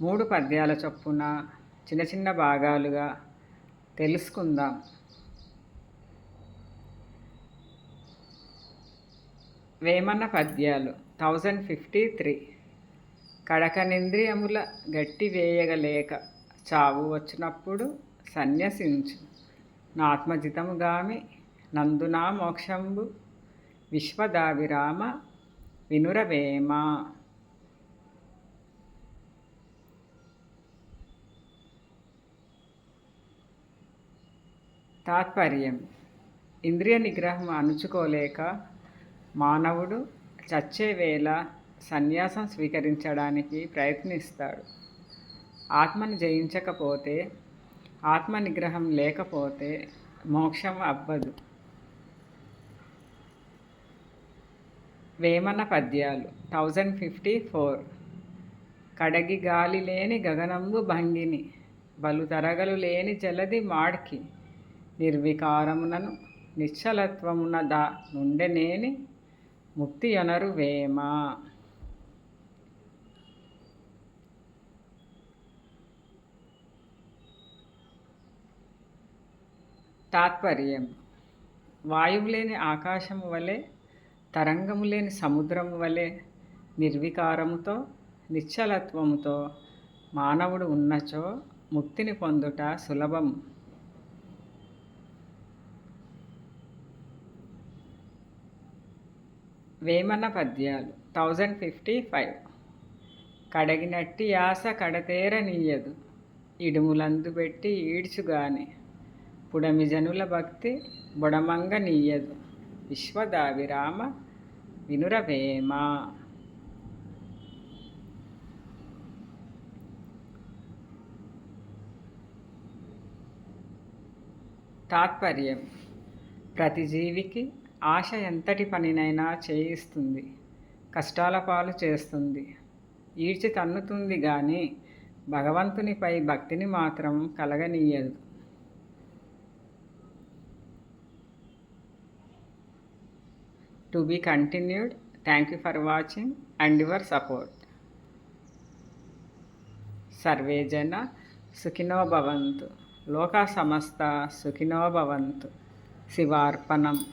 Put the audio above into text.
మూడు పద్యాల చొప్పున చిన్న చిన్న భాగాలుగా తెలుసుకుందాం. వేమన పద్యాలు థౌజండ్ ఫిఫ్టీ త్రీ. కడకనింద్రియముల గట్టి వేయగలేక చావు వచ్చినప్పుడు సన్యసించు. నాత్మజితముగామి నందునా మోక్షంబు విశ్వదావిరామ వినురవేమ. తాత్పర్యం. ఇంద్రియ నిగ్రహం అణుచుకోలేక మానవుడు చచ్చే వేళ సన్యాసం స్వీకరించడానికి ప్రయత్నిస్తాడు. ఆత్మను జయించకపోతే ఆత్మ నిగ్రహం లేకపోతే మోక్షం అవ్వదు. వేమన పద్యాలు థౌజండ్ ఫిఫ్టీ ఫోర్. కడగి గాలి లేని గగనంబు భంగిని బలు తరగలు లేని జలది మాడ్కి. నిర్వికారమునను నిశ్చలత్వమున దా నుండెనేని ముక్తి అనరు వేమ. తాత్పర్యం. వాయువు లేని ఆకాశము వలె తరంగము లేని సముద్రము వలె నిర్వికారముతో నిశ్చలత్వముతో మానవుడు ఉన్నచో ముక్తిని పొందుట సులభం. వేమన పద్యాలు. థౌజండ్ ఫిఫ్టీ ఫైవ్ కడగినట్టి యాస కడతేరనీయదు ఇడుములందు పెట్టి ఈడ్చుగాని. పుడమి జనుల భక్తి బుడమంగ నీయదు. విశ్వదావిరామ వినురవేమ. తాత్పర్యం. ప్రతి జీవికి ఆశ ఎంతటి పనినైనా చేయిస్తుంది. కష్టాల పాలు చేస్తుంది. ఈడ్చి తన్నుతుంది కానీ భగవంతునిపై భక్తిని మాత్రం కలగనీయదు. To be continued thank you for watching and your support. Survey జన సుఖినో భవంతు. లోకా సమస్త సుఖినో భవంతు. శివార్పణం.